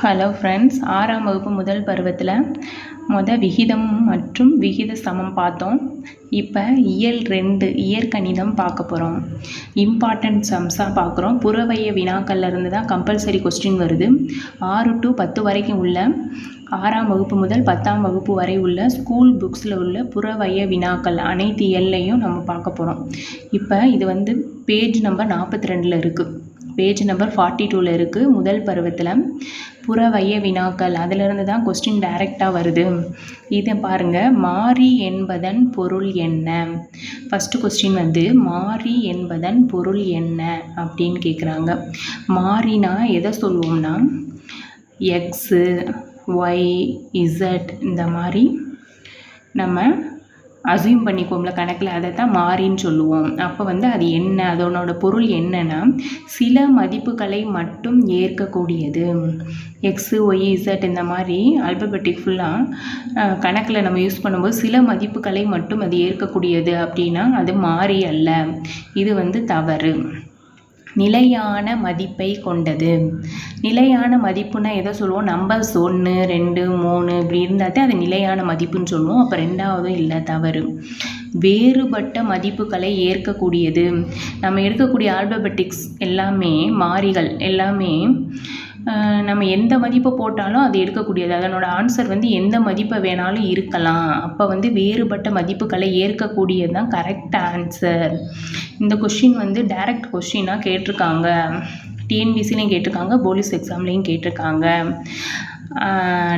Hello friends ஆறாம் வகுப்பு முதல் பருவத்தில் மொதல் விகிதம் மற்றும் விகித சமம் பார்த்தோம். இப்போ இயல் ரெண்டு இயற்கணிதம் பார்க்க போகிறோம் இம்பார்ட்டன்ட் சம்ஸாக பார்க்குறோம். புறவைய வினாக்கள்லேருந்து தான் கம்பல்சரி கொஸ்டின் வருது. ஆறு டு பத்து வரைக்கும் உள்ள ஆறாம் வகுப்பு முதல் பத்தாம் வகுப்பு வரை உள்ள ஸ்கூல் புக்ஸில் உள்ள புறவைய வினாக்கள் அனைத்து இயல்லையும் நம்ம பார்க்க போகிறோம் இப்போ இது வந்து பேஜ் நம்பர் நாற்பத்தி ரெண்டில் இருக்குது பேஜ் நம்பர் ஃபார்ட்டி டூவில் இருக்குது முதல் பருவத்தில் புறவைய வினாக்கள். அதிலிருந்து தான் கொஸ்டின் டைரெக்டாக வருது. இதை பாருங்கள் மாறி என்பதன் பொருள் என்ன? ஃபஸ்ட்டு கொஸ்டின் வந்து மாறி என்பதன் பொருள் என்ன? அப்படின்னு கேட்குறாங்க மாறினா எதை சொல்லுவோம்னா எக்ஸு ஒய் இசட் இந்த மாதிரி நம்ம அசியூம் பண்ணிக்குவோம்ல கணக்கில் அதை தான் மாறின்னு சொல்லுவோம். அப்போ வந்து அது என்ன அதனோட பொருள் என்னன்னா சில மதிப்புகளை மட்டும் ஏற்கக்கூடியது. எக்ஸு ஒய் இசட் இந்த மாதிரி அல்பபெட்டிக் ஃபுல்லாக கணக்கில் நம்ம யூஸ் பண்ணும்போது சில மதிப்புகளை மட்டும் அது ஏற்கக்கூடியது அப்படின்னா அது மாறி அல்ல. இது வந்து தவறு. நிலையான மதிப்பை கொண்டது. நிலையான மதிப்புனா எதை சொல்லுவோம். நம்பர்ஸ் ஒன்று ரெண்டு மூணு இப்படி இருந்தால் அது நிலையான மதிப்புன்னு சொல்லுவோம். அப்போ ரெண்டாவதும் இல்லை தவறு. வேறுபட்ட மதிப்புகளை ஏற்கக்கூடியது. நம்ம எடுக்கக்கூடிய ஆல்பபெட்டிக்ஸ் எல்லாமே மாறிகள் எல்லாமே நம்ம எந்த மதிப்பை போட்டாலும் அது எடுக்கக்கூடியது. அதனோட ஆன்சர் வந்து எந்த மதிப்பை வேணாலும் இருக்கலாம். அப்போ வந்து வேறுபட்ட மதிப்புகளை ஏற்கக்கூடியது தான் கரெக்ட் ஆன்சர் இந்த கொஷின் வந்து டைரக்ட் கொஷினாக கேட்டிருக்காங்க. டிஎன்பிசிலையும் கேட்டிருக்காங்க போலீஸ் எக்ஸாம்லேயும் கேட்டிருக்காங்க.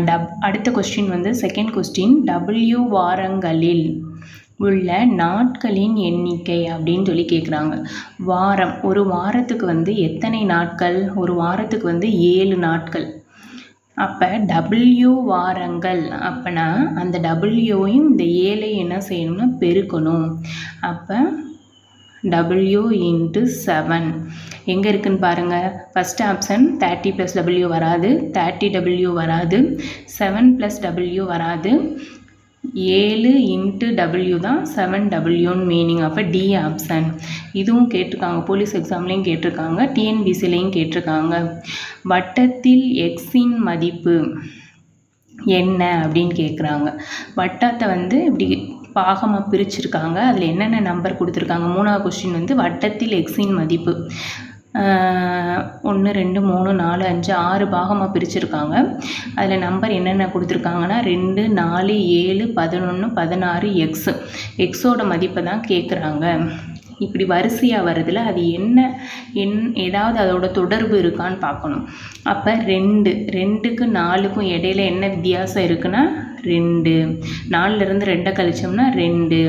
டப் அடுத்த கொஸ்டின் வந்து செகண்ட் கொஸ்டின் டபிள்யூ வாரங்களில் உள்ள நாட்களின் எண்ணிக்கை அப்படின்னு சொல்லி கேட்குறாங்க வாரம் ஒரு வாரத்துக்கு வந்து எத்தனை நாட்கள்? ஒரு வாரத்துக்கு வந்து ஏழு நாட்கள். அப்போ டபிள்யூ வாரங்கள் அப்போனா அந்த டபிள்யூவையும் இந்த ஏழை என்ன செய்யணும்னா பெருக்கணும். அப்போ டபிள்யூ இன்ட்டு செவன் எங்கே இருக்குதுன்னு பாருங்கள் first option thirty plus W வராது. தேர்ட்டி டபிள்யூ வராது. செவன் ப்ளஸ் டபிள்யூ வராது. ஏழு இன்ட்டு டபிள்யூ தான் செவன் டபிள்யூன்னு மீனிங் அப்போ டி ஆப்ஷன் இதுவும் கேட்டிருக்காங்க. போலீஸ் எக்ஸாம்லேயும் கேட்டிருக்காங்க. டிஎன்பிசிலையும் கேட்டிருக்காங்க. வட்டத்தில் எக்ஸின் மதிப்பு என்ன அப்படின்னு கேட்குறாங்க வட்டத்தை வந்து இப்படி பாகமாக பிரிச்சிருக்காங்க. அதில் என்னென்ன நம்பர் கொடுத்துருக்காங்க? மூணாவது கொஸ்டின் வந்து வட்டத்தில் எக்ஸின் மதிப்பு. ஒன்று ரெண்டு மூணு நாலு அஞ்சு ஆறு பாகமாக பிரிச்சுருக்காங்க. அதில் நம்பர் என்னென்ன கொடுத்துருக்காங்கன்னா ரெண்டு நாலு ஏழு பதினொன்று பதினாறு எக்ஸு எக்ஸோட மதிப்பை தான் கேட்குறாங்க இப்படி வரிசையாக வரதில் அது என்ன என் ஏதாவது அதோட தொடர்பு இருக்கான்னு பார்க்கணும். அப்போ ரெண்டு ரெண்டுக்கு நாலுக்கும் இடையில என்ன வித்தியாசம் இருக்குன்னா ரெண்டு. நாலுலேருந்து ரெண்டை கழிச்சோம்னா ரெண்டு.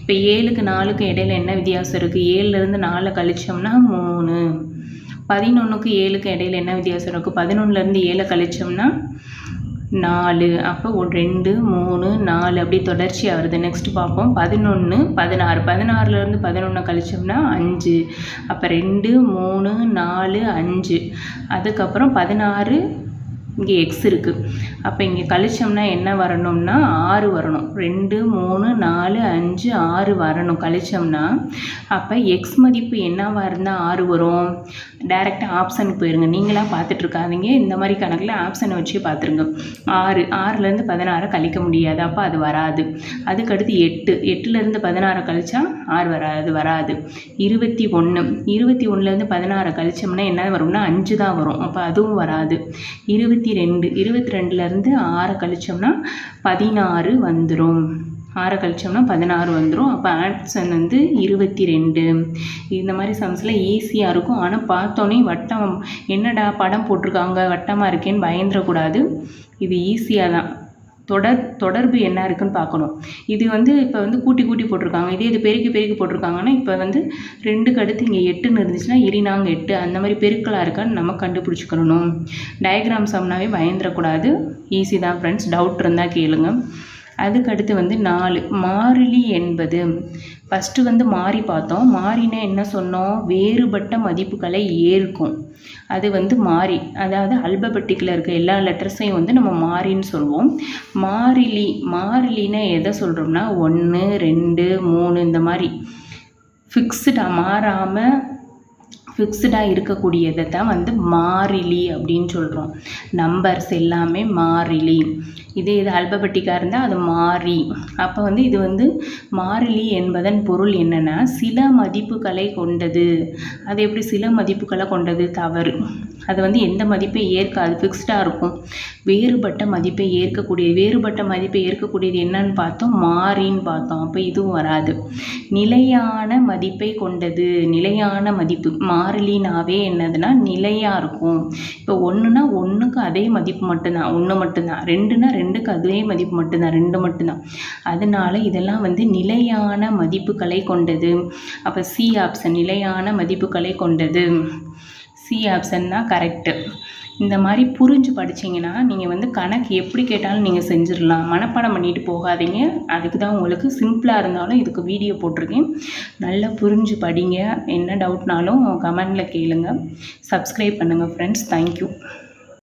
இப்போ ஏழுக்கு நாலுக்கு இடையில என்ன வித்தியாசம் இருக்குது ஏழுலேருந்து நாலை கழிச்சோம்னா மூணு. பதினொன்றுக்கு ஏழுக்கு இடையில என்ன வித்தியாசம் இருக்கும் பதினொன்றுலேருந்து ஏழை கழிச்சோம்னா நாலு. அப்போ ஒரு ரெண்டு மூணு நாலு. அப்படி தொடர்ச்சியாக வருது. நெக்ஸ்ட் பார்ப்போம். பதினொன்று பதினாறு. பதினாறுலேருந்து பதினொன்று கழிச்சோம்னா அஞ்சு. அப்போ ரெண்டு மூணு நாலு அஞ்சு. அதுக்கப்புறம் பதினாறு இங்கே எக்ஸ் இருக்குது அப்போ இங்கே கழிச்சோம்னா என்ன வரணும்னா ஆறு வரணும். ரெண்டு மூணு நாலு அஞ்சு ஆறு வரணும். கழிச்சோம்னா அப்போ எக்ஸ் மதிப்பு என்னவாக இருந்தால் ஆறு வரும்? டேரெக்டாக ஆப்ஷனுக்கு போயிருங்க. நீங்களாக பார்த்துட்ருக்காதீங்க. இந்த மாதிரி கணக்கில் ஆப்ஷனை வச்சு பார்த்துருங்க. ஆறு ஆறுலேருந்து பதினாறை கழிக்க முடியாது. அப்போ அது வராது. அதுக்கடுத்து எட்டு. எட்டுலேருந்து பதினாறை கழிச்சா ஆறு வராது வராது. இருபத்தி ஒன்று இருபத்தி ஒன்றுலேருந்து பதினாறை கழிச்சோம்னா என்ன வரும்னா அஞ்சு தான் வரும். அப்போ அதுவும் வராது. இருபத்தி ரெண்டு. இருபத்தி ரெண்டுலேருந்து ஆறை கழிச்சோம்னா பதினாறு வந்துடும் ஆறை கழிச்சோம்னா பதினாறு வந்துடும் அப்போ ஆன்சர் வந்து இருபத்தி ரெண்டு இந்த மாதிரி சம்ஸில் ஈஸியாக இருக்கும். ஆனால் பார்த்தோன்னே வட்டம் என்னடா படம் போட்டிருக்காங்க வட்டமாக இருக்கேன்னு பயந்துடக்கூடாது. இது ஈஸியாக தான். தொடர் தொடர்பு என்ன இருக்குன்னு பார்க்கணும். இது வந்து இப்போ வந்து கூட்டி கூட்டி போட்டிருக்காங்க. இதே இது பெருக்கி பெருக்கி போட்டிருக்காங்கன்னா இப்போ வந்து ரெண்டுக்கு அடுத்து இங்கே எட்டுன்னு இருந்துச்சுன்னா இரினாங்க எட்டு. அந்த மாதிரி பெருக்கலாக இருக்கான்னு நம்ம கண்டுபிடிச்சிக்கணும். டயக்ராம் சம்னாவே பயந்துடக்கூடாது. ஈஸி தான் ஃப்ரெண்ட்ஸ் டவுட் இருந்தால் கேளுங்கள் அதுக்கடுத்து வந்து நாலு. மாறிலி என்பது. ஃபஸ்ட்டு வந்து மாறி பார்த்தோம். மாறினா என்ன சொன்னோம்? வேறுபட்ட மதிப்புகளை ஏற்கும். அது வந்து மாறி. அதாவது அல்பபெட்டிக்கில் இருக்க எல்லா லெட்டர்ஸையும் வந்து நம்ம மாறின்னு சொல்லுவோம் மாறிலி. மாறிலின்னா எதை சொல்கிறோம்னா ஒன்று ரெண்டு மூணு இந்த மாதிரி. ஃபிக்ஸ்டாக மாறாமல் ஃபிக்ஸ்டாக இருக்கக்கூடியதை தான் வந்து மாறிலி அப்படின்னு சொல்கிறோம் நம்பர்ஸ் எல்லாமே மாறிலி. இதே இது அல்பபட்டிக்காக இருந்தால் அது மாறி. அப்போ வந்து இது வந்து மாறிலி என்பதன் பொருள் என்னென்னா சில மதிப்புகளை கொண்டது. அது எப்படி சில மதிப்புகளை கொண்டது? தவறு. அது வந்து எந்த மதிப்பை ஏற்காது. ஃபிக்ஸ்டாக இருக்கும். வேறுபட்ட மதிப்பை ஏற்கக்கூடிய வேறுபட்ட மதிப்பை ஏற்கக்கூடியது என்னன்னு பார்த்தோம். மாறின்னு பார்த்தோம். அப்போ இதுவும் வராது. நிலையான மதிப்பை கொண்டது. நிலையான மதிப்பு. மா மாறிலினாவே என்னதுன்னா நிலையாக இருக்கும். இப்போ ஒன்றுனா ஒன்றுக்கு அதே மதிப்பு மட்டும்தான். ஒன்று மட்டும்தான். ரெண்டுனா ரெண்டுக்கு அதே மதிப்பு மட்டும்தான். ரெண்டு மட்டும்தான். அதனால இதெல்லாம் வந்து நிலையான மதிப்புகளை கொண்டது. அப்போ சி ஆப்ஷன் நிலையான மதிப்புகளை கொண்டது. சி ஆப்ஷன் தான் கரெக்டு இந்த மாதிரி புரிஞ்சு படிச்சீங்கன்னா நீங்கள் வந்து கணக்கு எப்படி கேட்டாலும் நீங்கள் செஞ்சிடலாம். மனப்பாடம் பண்ணிட்டு போகாதீங்க. அதுக்கு தான் உங்களுக்கு சிம்பிளாக இருந்தாலும் இதுக்கு வீடியோ போட்டிருக்கேன். நல்லா புரிஞ்சு படிங்க. என்ன டவுட்னாலும் கமெண்டில் கேளுங்க. சப்ஸ்கிரைப் பண்ணுங்கள் ஃப்ரெண்ட்ஸ் தேங்க்யூ